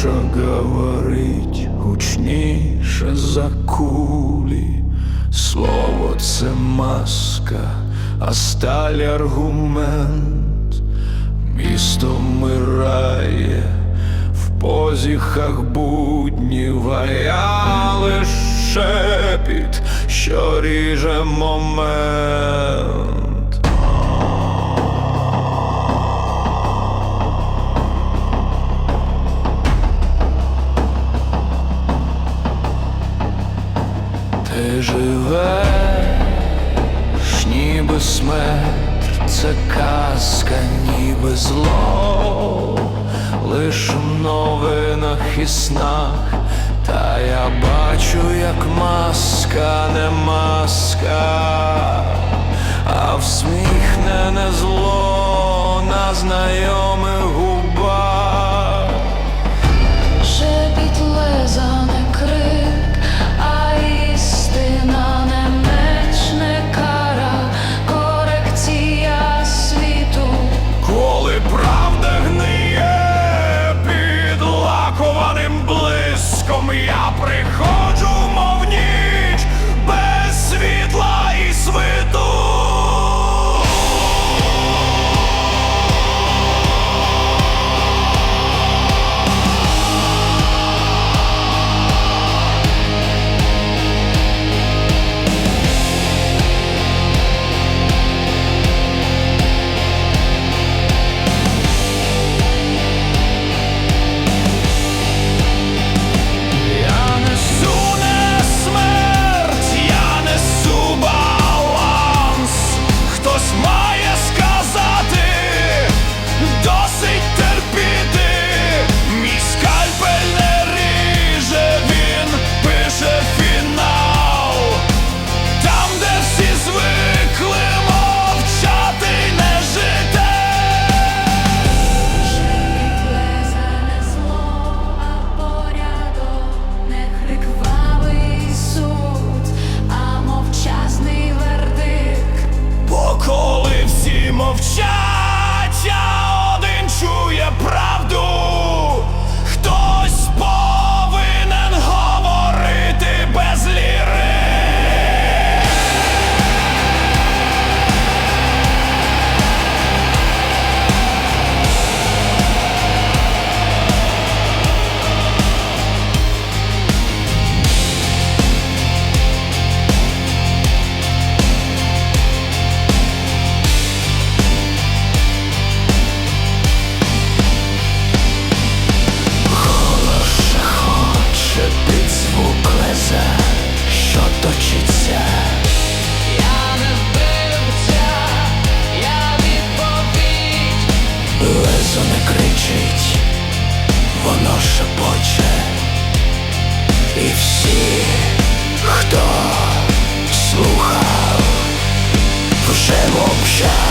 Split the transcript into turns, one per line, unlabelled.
що говорить гучніше за кулі. Слово це маска, а сталь аргумент. Місто вмирає в позіхах буднів, а я лиш шепіт, що ріже момент. Ти живеш, ніби смерть, це казка, ніби зло, лиш в новинах і снах, та я бачу, як маска, не маска, а всміхнене зло на знайомих точиться. Я не вбивця, я відповідь. Лезо не кричить, воно шепоче. І всі, хто слухав, вже мовчав.